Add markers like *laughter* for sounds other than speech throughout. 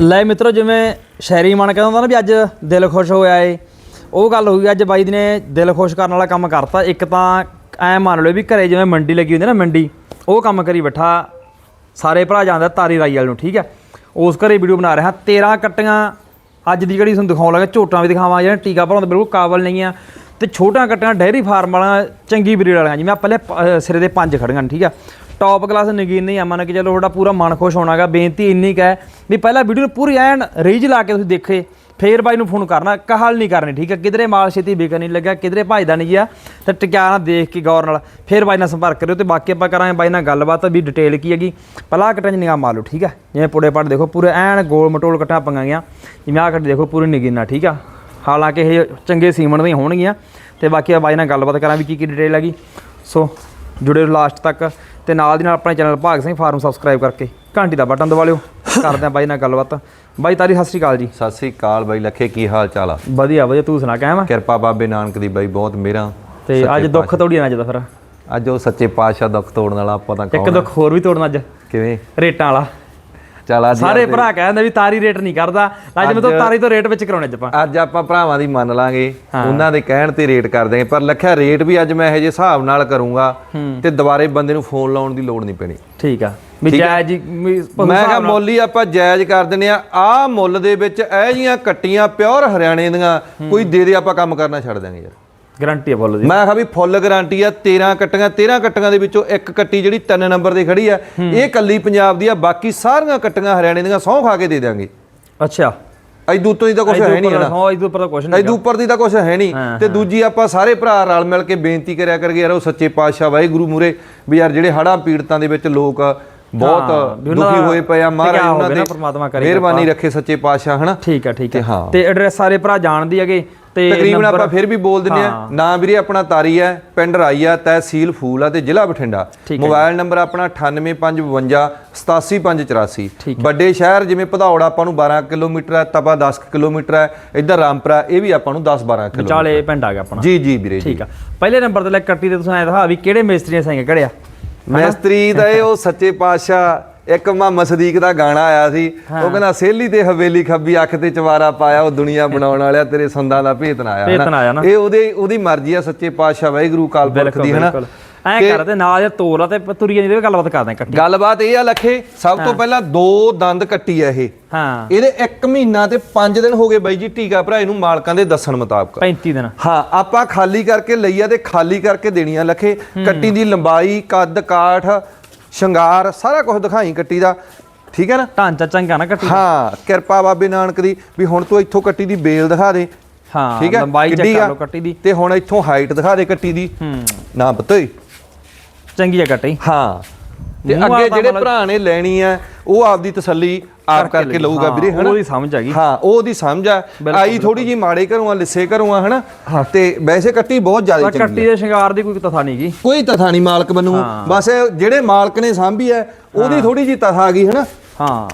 ਲੈ ਮਿੱਤਰੋ, ਜਿਵੇਂ ਸ਼ਹਿਰੀ ਮਨ ਕਹਿੰਦਾ ਹੁੰਦਾ ਨਾ ਵੀ ਅੱਜ ਦਿਲ ਖੁਸ਼ ਹੋਇਆ ਏ, ਉਹ ਗੱਲ ਹੋ ਗਈ, ਅੱਜ ਬਾਈ ਨੇ ਦਿਲ ਖੁਸ਼ ਕਰਨ ਵਾਲਾ ਕੰਮ ਕਰਤਾ। ਇੱਕ ਤਾਂ ਐ ਮੰਨ ਲਓ ਵੀ ਘਰੇ ਜਿਵੇਂ ਮੰਡੀ ਲੱਗੀ ਹੁੰਦੀ ਨਾ ਮੰਡੀ, ਉਹ ਕੰਮ ਕਰੀ ਬੈਠਾ ਸਾਰੇ ਭਰਾ ਜਾਂਦਾ ਤਾਰੀ ਰਾਈ ਵਾਲ ਨੂੰ, ਠੀਕ ਹੈ? ਉਸ ਘਰੇ ਵੀਡੀਓ ਬਣਾ ਰਿਹਾ 13 ਕੱਟੀਆਂ, ਅੱਜ ਦੀ ਜਿਹੜੀ ਤੁਹਾਨੂੰ ਦਿਖਾਉਣ ਲੱਗਾ, ਝੋਟਾਂ ਵੀ ਦਿਖਾਵਾਂ ਜਿਹੜਾ ਟੀਕਾ ਭਰਾਉਂਦੇ ਬਿਲਕੁਲ ਕਾਬਲ ਨਹੀਂ ਆ। ਤੇ ਛੋਟਾ ਕੱਟੀਆਂ ਡੈਰੀ ਫਾਰਮ ਵਾਲਾ, ਚੰਗੀ ਬਰੀਡ ਵਾਲੀਆਂ, ਜਿਵੇਂ ਆ ਪਹਿਲੇ ਪ- ਸਿਰੇ ਦੇ ਪੰਜ ਖੜੀਆਂ ਠੀਕ ਆ ਟੌਪ ਕਲਾਸ ਨਗੀਨ ਨਹੀਂ ਆ, ਮੰਨ ਕੇ ਚਲੋ ਤੁਹਾਡਾ ਪੂਰਾ ਮਨ ਖੁਸ਼ ਹੋਣਾਗਾ, ਬੇਨਤੀ ਇੰਨੀ ਕੁ ਹੈ ਵੀ ਪਹਿਲਾਂ ਵੀਡੀਓ ਨੂੰ ਪੂਰੀ ਐਨ ਰੀਜ ਲਾ ਕੇ ਤੁਸੀਂ ਦੇਖੇ, ਫੇਰ ਬਾਈ ਨੂੰ ਫੋਨ ਕਰਨਾ, ਕਹਾਲ ਨਹੀਂ ਕਰਨੀ, ਠੀਕ ਹੈ? ਕਿਧਰੇ ਮਾਲ ਛੇਤੀ ਵਿਕਣ ਨਹੀਂ ਲੱਗਾ ਕਿਧਰੇ ਭਜਦਾ ਨਹੀਂ ਗਿਆ, ਤਾਂ ਟਿਕਿਆ ਨਾ ਦੇਖ ਕੇ ਗੌਰ ਨਾਲ, ਫੇਰ ਬਾਈ ਨਾਲ ਸੰਪਰਕ ਕਰਿਓ ਤੇ ਬਾਕੀ ਆਪਾਂ ਕਰਾਂਗੇ ਬਾਈ ਨਾਲ ਗੱਲਬਾਤ ਵੀ ਡਿਟੇਲ ਕੀ ਹੈਗੀ। ਪਹਿਲਾਂ ਕੱਟਾਂ 'ਚ ਨਿਗਾਹ ਮਾਰ ਲਓ, ਠੀਕ ਹੈ? ਜਿਵੇਂ ਪੁੜੇ ਪੜ ਦੇਖੋ, ਪੂਰੇ ਐਨ ਗੋਲ ਮਟੋਲ ਕੱਟਾਂ ਪੰਗਾਂ ਗਈਆਂ ਜਿਵੇਂ ਆਹ ਕੱਟ ਦੇਖੋ, ਪੂਰੀ ਨਗੀਨਾ ਠੀਕ ਆ? ਹਾਲਾਂਕਿ ਇਹ ਚੰਗੇ ਸੀਮਣ ਦੀਆਂ ਹੋਣਗੀਆਂ, ਤੇ ਬਾਕੀ ਆ ਬਾਈ ਨਾਲ ਗੱਲਬਾਤ ਕਰਾਂ ਵੀ ਕੀ ਕੀ ਡਿਟੇਲ ਹੈਗੀ। ਸੋ ਜੁੜੇ ਰਹੋ ਲਾਸਟ ਤੱਕ। ਤੇ ਨਾਲ ਦੀ ਨਾਲ ਆਪਣੇ ਚੈਨਲ ਭਾਗ ਸਿੰਘ ਫਾਰਮ ਸਬਸਕ੍ਰਾਈਬ ਕਰਕੇ ਘੰਟੀ ਦਾ ਬਟਨ ਦਬਾ ਲਿਓ। ਕਰਦੇ ਆ ਬਾਈ ਨਾਲ ਗੱਲਬਾਤ। ਬਾਈ ਤਾਰੀ ਸਤਿ ਸ਼੍ਰੀ ਅਕਾਲ ਜੀ। ਸਤਿ ਸ੍ਰੀ ਅਕਾਲ ਬਾਈ ਲੱਖੇ ਕੀ ਹਾਲ ਚਾਲ ਆ? ਵਧੀਆ ਵਧੀਆ। ਤੂੰ ਸੁਣਾ ਕਹਿ ਮੈਂ ਕਿਰਪਾ ਬਾਬੇ ਨਾਨਕ ਦੀ ਬਾਈ ਬਹੁਤ ਮਿਹਰਾਂ। ਤੇ ਅੱਜ ਦੁੱਖ ਤੋੜੀ ਨਾ ਜਦਾ ਫਿਰ। ਅੱਜ ਉਹ ਸੱਚੇ ਪਾਤਸ਼ਾਹ ਦੁੱਖ ਤੋੜਨ ਵਾਲਾ ਆਪਾਂ ਤਾਂ ਇੱਕ ਕੌਣ ਆ? ਦੁੱਖ ਹੋਰ ਵੀ ਤੋੜਨਾ ਅੱਜ। ਕਿਵੇਂ? ਰੇਟਾਂ ਵਾਲਾ। ਚੱਲ ਅੱਜ ਸਾਰੇ ਭਰਾ ਕਹਿੰਦੇ ਵੀ ਤਾਰੀ ਰੇਟ ਨਹੀਂ ਕਰਦਾ। ਅੱਜ ਮੈਂ ਤਾਂ ਤਾਰੀ ਤੋਂ ਰੇਟ ਵਿੱਚ ਕਰਾਉਣੇ ਅੱਜ ਆਪਾਂ। ਅੱਜ ਆਪਾਂ ਭਰਾਵਾਂ ਦੀ ਮੰਨ ਲਾਂਗੇ। ਉਹਨਾਂ ਦੇ ਕਹਿਣ ਤੇ ਰੇਟ ਕਰ ਦੇਂਗੇ ਪਰ ਲੱਖਿਆ ਰੇਟ ਵੀ ਅੱਜ ਮੈਂ ਇਹੋ ਜਿਹੇ ਹਿਸਾਬ ਨਾਲ ਕਰੂੰਗਾ ਤੇ ਦੁਬਾਰੇ ਬੰਦੇ ਨੂੰ ਫੋਨ ਲਾਉਣ ਦੀ ਲੋੜ ਨਹੀਂ ਪੈਣੀ। ਠੀਕ ਆ। ਵੀ ਜਾਇਜ਼ ਜੀ ਮੈਂ ਕਿਹਾ ਮੁੱਲ ਆਪਾਂ ਜਾਇਜ਼ ਕਰ ਦਿੰਦੇ ਆ ਆਹ ਮੁੱਲ ਦੇ ਵਿੱਚ ਇਹ ਜੀਆਂ ਕੱਟੀਆਂ ਪਿਓਰ ਹਰਿਆਣੇ ਦੀਆਂ ਕੋਈ ਦੇ ਦੇ ਆਪਾਂ ਕੰਮ ਕਰਨਾ ਛੱਡ ਦਾਂਗੇ ਯਾਰ। ਗਾਰੰਟੀ ਆ ਬੋਲੋ ਜੀ ਮੈਂ ਕਿਹਾ ਵੀ ਫੁੱਲ ਗਾਰੰਟੀ ਆ 13 ਕੱਟੀਆਂ 13 ਕੱਟੀਆਂ ਦੇ ਵਿੱਚੋਂ ਇੱਕ ਕੱਟੀ ਜਿਹੜੀ 3 ਨੰਬਰ ਤੇ ਖੜੀ ਆ। ਇਹ ਕੱਲੀ ਪੰਜਾਬ ਦੀ ਆ ਬਾਕੀ ਸਾਰੀਆਂ ਕੱਟੀਆਂ ਹਰਿਆਣੇ ਦੀਆਂ ਸਹੁੰ ਖਾ ਕੇ ਦੇ ਦਿਆਂਗੇ। ਅੱਛਾ। ਐਦੂ ਤੋਂ ਦੀ ਤਾਂ ਕੁਝ ਹੈ ਨਹੀਂ ਨਾ। ਹਾਂ ਇਹਦੇ ਉੱਪਰ ਤਾਂ ਕੁਛ ਨਹੀਂ ਐਦੂ ਉੱਪਰ ਦੀ ਤਾਂ ਕੁਝ ਹੈ ਨਹੀਂ। ਤੇ ਦੂਜੀ ਆਪਾਂ ਸਾਰੇ ਭਰਾ ਰਲ ਮਿਲ ਕੇ ਬੇਨਤੀ ਕਰਿਆ ਕਰਗੇ ਯਾਰ ਉਹ ਸੱਚੇ ਪਾਤਸ਼ਾਹ ਵਾਹਿਗੁਰੂ ਮੂਰੇ ਵੀ ਯਾਰ ਜਿਹੜੇ ਹੜ੍ਹਾਂ ਪੀੜਤਾਂ ਦੇ ਵਿੱਚ ਲੋਕ ਬਹੁਤ ਦੁਖੀ ਦਾ ਹੋਏ ਪਏ ਆ। ਮਹਾਰਾਜ ਉਹਨਾਂ ਦੇ ਮਿਹਰਬਾਨੀ ਰੱਖੇ ਸੱਚੇ ਪਾਤਸ਼ਾਹ ਹਨਾ? ਠੀਕ ਆ ਠੀਕ ਆ। ਹਾਂ। ਤੇ ਐਡਰੈਸ ਸਾਰੇ ਭਰਾ ਜਾਣਦੇ ਹੈਗੇ। ਤੇ ਤਕਰੀਬਨ ਆਪਾਂ ਫਿਰ ਵੀ ਬੋਲ ਦਿੰਦੇ ਆ ਨਾਂ ਵੀਰੇ ਆਪਣਾ ਤਾਰੀ ਹੈ ਪਿੰਡ ਰਾਈ ਆ ਤਹਿਸੀਲ ਫੂਲ ਆ ਤੇ ਜ਼ਿਲ੍ਹਾ ਬਠਿੰਡਾ। ਮੋਬਾਈਲ ਨੰਬਰ ਆਪਣਾ 9855 87584 ਵੱਡੇ ਸ਼ਹਿਰ ਜਿਵੇਂ ਭਦੌੜ ਆਪਾਂ ਨੂੰ 12 ਕਿਲੋਮੀਟਰ ਹੈ ਤਪਾ 10 ਕਿਲੋਮੀਟਰ ਹੈ ਇੱਧਰ ਰਾਮਪੁਰਾ ਇਹ ਵੀ ਆਪਾਂ ਨੂੰ 10 12 ਕਿਲੋਮੀਟਰ। ਵਿਚਾਲੇ ਪਿੰਡ ਆ ਗਿਆ ਆਪਣਾ। ਜੀ ਜੀ ਵੀਰੇ ਜੀ। ਠੀਕ ਆ। ਪਹਿਲੇ ਨੰਬਰ ਤੇ ਲੈ ਕੱਟੀ ਤੇ ਤੁਸੀਂ ਐ ਦਿਖਾ ਵੀ ਕਿਹੜੇ ਮਿਸਤਰੀ ਨੇ ਸਾਈਆਂ ਕੜਿਆ ਮਿਸਤਰੀ ਦਾ ਇਹ ਉਹ ਸੱਚੇ ਪਾਤਸ਼ਾਹ ਇੱਕ ਮੁਹੰਮਦ ਸਦੀਕ ਦਾ ਗਾਣਾ ਆਇਆ ਸੀ ਉਹ ਕਹਿੰਦਾ ਸੇਲੀ ਤੇ ਹਵੇਲੀ ਖੱਬੀ ਅੱਖ ਤੇ ਚਵਾਰਾ ਪਾਇਆ ਉਹ ਦੁਨੀਆ ਬਣਾਉਣ ਵਾਲਿਆ ਤੇਰੇ ਸੰਦਾਂ ਦਾ ਭੇਤ ਨਾ ਆਇਆ। ਇਹ ਉਹਦੇ ਉਹਦੀ ਮਰਜ਼ੀ ਆ ਸੱਚੇ ਪਾਤਸ਼ਾਹ ਵਾਹਿਗੁਰੂ ਕਾਲ ਪੁਰਖ ਦੀ ਹਨਾ? ਐ ਕਰਦੇ ਨਾਲ ਆ ਤੇ ਤੁਰੀਆਂ ਜਿਹਦੇ ਗੱਲਬਾਤ ਕਰਦੇ ਕੱਟੀ ਗੱਲਬਾਤ ਇਹ ਆ ਲੱਖੇ ਸਭ ਤੋਂ ਪਹਿਲਾਂ ਦੋ ਦੰਦ ਕੱਟੀ ਆ ਇਹ। ਹਾਂ। ਇਹਦੇ 1 ਮਹੀਨਾ ਤੇ 5 ਦਿਨ ਹੋ ਗਏ ਬਾਈ ਜੀ ਟੀਕਾ ਭਰਾ ਇਹਨੂੰ ਮਾਲਕਾਂ ਦੇ ਦੱਸਣ ਮੁਤਾਬਕ। 35 ਦਿਨ। ਹਾਂ ਆਪਾਂ ਖਾਲੀ ਕਰਕੇ ਲਈ ਆ ਤੇ ਖਾਲੀ ਕਰਕੇ ਦੇਣੀ ਆ ਲੱਖੇ। ਕੱਟੀ ਦੀ ਲੰਬਾਈ ਕੱਦ ਕਾਠ ਸ਼ਿੰਗਾਰ ਸਾਰਾ ਕੁਝ ਦਿਖਾਈ ਕੱਟੀ ਦਾ। ਠੀਕ ਹੈ ਨਾ? ਢਾਂਚਾ ਚੰਗਾ ਨਾ ਕੱਟੀ ਹਾਂ ਕਿਰਪਾ ਬਾਬੇ ਨਾਨਕ ਦੀ ਵੀ ਹੁਣ ਤੂੰ ਇੱਥੋਂ ਕੱਟੀ ਦੀ ਬੇਲ ਦਿਖਾ ਦੇ। ਹਾਂ ਠੀਕ ਹੈ? ਲੰਬਾਈ ਚੈੱਕ ਕਰ? ਲਓ ਕੱਟੀ ਦੀ। ਤੇ ਹੁਣ ਇੱਥੋਂ ਹਾਈਟ ਦਿਖਾ ਦੇ ਕੱਟੀ ਦੀ। ਹੂੰ। ਨਾ ਪਤੋਈ ਚੰਗੀ ਆ ਕੱਟੀ। ਹਾਂ। ਤੇ ਅੱਗੇ ਜਿਹੜੇ ਭਰਾ ਨੇ ਲੈਣੀ ਆ ਉਹ ਆਪਦੀ ਤਸੱਲੀ ਆਪ ਕਰਕੇ ਲਊਗਾ ਵੀਰੇ ਹਨਾ? ਉਹਦੀ ਸਮਝ ਆ ਗਈ। ਹਾਂ ਉਹ ਉਹਦੀ ਸਮਝ ਆ। ਆਈ ਥੋੜੀ ਜੀ ਮਾੜੇ ਘਰੋਂ ਆ ਲਿੱਸੇ ਘਰੋਂ ਆ ਹਨਾ? ਤੇ ਵੈਸੇ ਕੱਟੀ ਬਹੁਤ ਜ਼ਿਆਦਾ ਚੰਗੀ ਕੱਟੀ ਦੇ ਸ਼ਿੰਗਾਰ ਦੀ ਕੋਈ ਤਥਾ ਨਹੀਂ ਗਈ ਕੋਈ ਤਥਾ ਨਹੀਂ ਮਾਲਕ ਬਨੂ ਬਸ ਜਿਹੜੇ ਮਾਲਕ ਨੇ ਸਾਂਭੀ ਹੈ ਉਹਦੀ ਥੋੜੀ ਜੀ ਤਥਾ ਆ ਗਈ ਹਨਾ? ਹਾਂ।